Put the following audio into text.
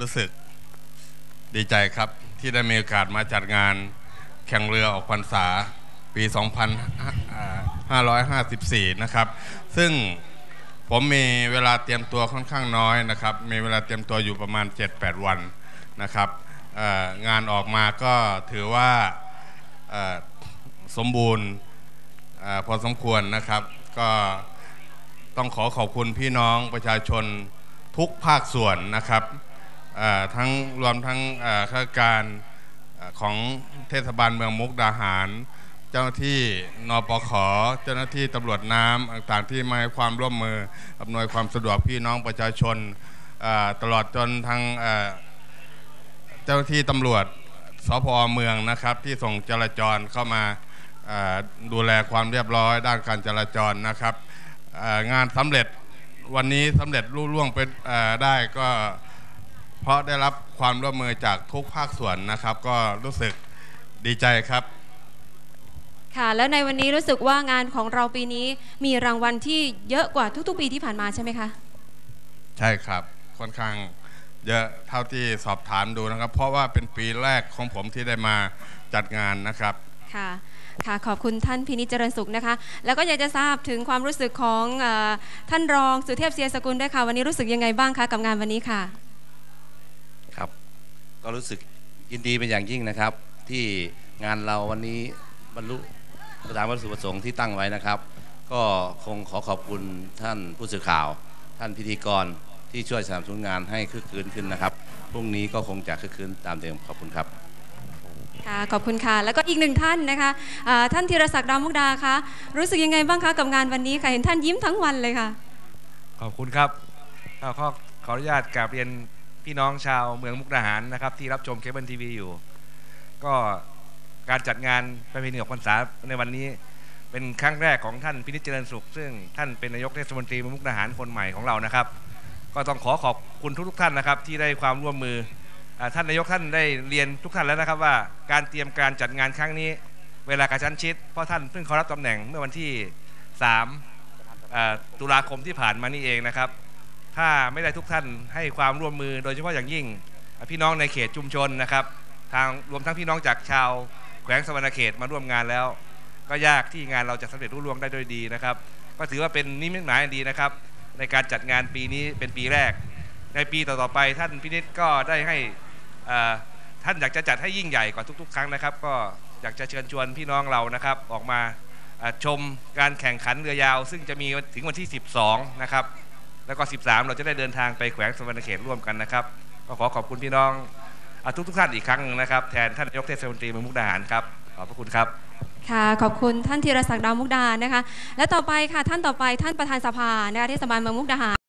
รู้สึกดีใจครับที่ได้มีโอกาสมาจัดงานแข่งเรือออกพรรษาปี 2554 นะครับ ซึ่งผมมีเวลาเตรียมตัวค่อนข้างน้อยนะครับ มีเวลาเตรียมตัวอยู่ประมาณ 7-8 วันนะครับงานออกมาก็ถือว่าสมบูรณ์อพอสมควรนะครับ ก็ต้องขอขอบคุณพี่น้องประชาชนทุกภาคส่วนนะครับ ทั้งรวมทั้งข้าราชการอของเทศบาลเมืองมุกดาหาร เจ้าหน้าที่นปขเจ้าหน้าที่ตำรวจน้ำต่างๆที่มาให้ความร่วมมืออำนวยความสะดวกพี่น้องประชาชนตลอดจนทางเจ้าหน้าที่ตำรวจสพเมืองนะครับ ที่ส่งจราจรเข้ามาดูแลความเรียบร้อยด้านการจราจรนะครับงานสำเร็จวันนี้สำเร็จรุ่ล่วงไปได้ก็ เพราะได้รับความร่วมมือจากทุกภาคส่วนนะครับ ก็รู้สึกดีใจครับ ค่ะ แล้วในวันนี้รู้สึกว่างานของเราปีนี้มีรางวัลที่เยอะกว่าทุกๆ ปีที่ผ่านมาใช่ไหมคะใช่ครับค่อนข้างเยอะเท่าที่สอบถามดูนะครับ เพราะว่าเป็นปีแรกของผมที่ได้มาจัดงานนะครับค่ะค่ะขอบคุณท่านพินิจเจริญสุขนะคะ แล้วก็อยากจะทราบถึงความรู้สึกของเออท่านรองสุเทพเสียสกุลด้วยค่ะ วันนี้รู้สึกยังไงบ้างคะกับงานวันนี้ค่ะครับ ก็รู้สึกยินดีเป็นอย่างยิ่งนะครับ ที่งานเราวันนี้บรรลุตามวัตถุประสงค์ที่ตั้งไว้นะครับ ก็คงขอขอบคุณท่านผู้สื่อข่าว ท่านพิธีกรที่ช่วยสนับสนุนงานให้คึกคืนขึ้นนะครับพรุ่งนี้ก็คงจะคึกคืนตามเดิมขอบคุณครับค่ะขอบคุณค่ะ แล้วก็อีกหนึ่งท่านนะคะอ่าท่านธีรศักดิ์ดาวมุกดาคะรู้สึกยังไงบ้างคะกับงานวันนี้ค่ะเห็นท่านยิ้มทั้งวันเลยค่ะ ขอบคุณครับก็ขอขออนุญาตกราบเรียน พี่น้องชาวเมืองมุกดาหารนะครับ ที่รับชมเคเบิลทีวีอยู่ ก็การจัดงานประเพณีออกพรรษาในวันนี้ เป็นครั้งแรกของท่านพินิจเจริญสุข ซึ่งท่านเป็นนายกเทศมนตรีเมืองมุกดาหารคนใหม่ของเรานะครับ ก็ต้องขอขอบคุณทุกๆท่านนะครับ ที่ได้ความร่วมมืออท่านนายกท่านได้เรียนทุกท่านแล้วนะครับว่าการเตรียมการจัดงานครั้งนี้ เวลากระชั้นชิด เพราะท่านเพิ่งเข้ารับตำแหน่งเมื่อวันที่ 3 ตุลาคมที่ผ่านมานี่เองนะครับ ถ้าไม่ได้ทุกท่านให้ความร่วมมือโดยเฉพาะอย่างยิ่ง พี่น้องในเขตชุมชนนะครับ ทางรวมทั้งพี่น้องจากชาวแขวงสวรรณเขตมาร่วมงานแล้ว ก็ยากที่งานเราจะสำเร็จรุ่ล่วงได้ด้วยดีนะครับ ก็ถือว่าเป็นนิมิตหมายดีนะครับ ในการจัดงานปีนี้เป็นปีแรก ในปีต่อๆไปท่านพินิจก็ได้ให้ท่านอยากจะจัดให้ยิ่งใหญ่กว่าทุก ๆ ครั้งนะครับ ก็อยากจะเชิญชวนพี่น้องเรานะครับออกมาอ่าชมการแข่งขันเรือยาว ซึ่งจะมีถึงวันที่ 12 นะครับ แล้วก็ 13 เราจะได้เดินทางไปแขวงสวรรณเขตร่วมกันนะครับ ก็ขอขอบคุณพี่น้องอาทุกทุกท่านอีกครั้งหนึงนะครับ แทนท่านนายกเทศมนตรีเมืองมุกดาหารครับ ขอบพระคุณครับ ค่ะขอบคุณท่านธีรศักดิ์ดาวมุกดานะคะ และต่อไปค่ะท่านต่อไปท่านประธานสภานะคะเทศบาลเมืองมุกดาหาร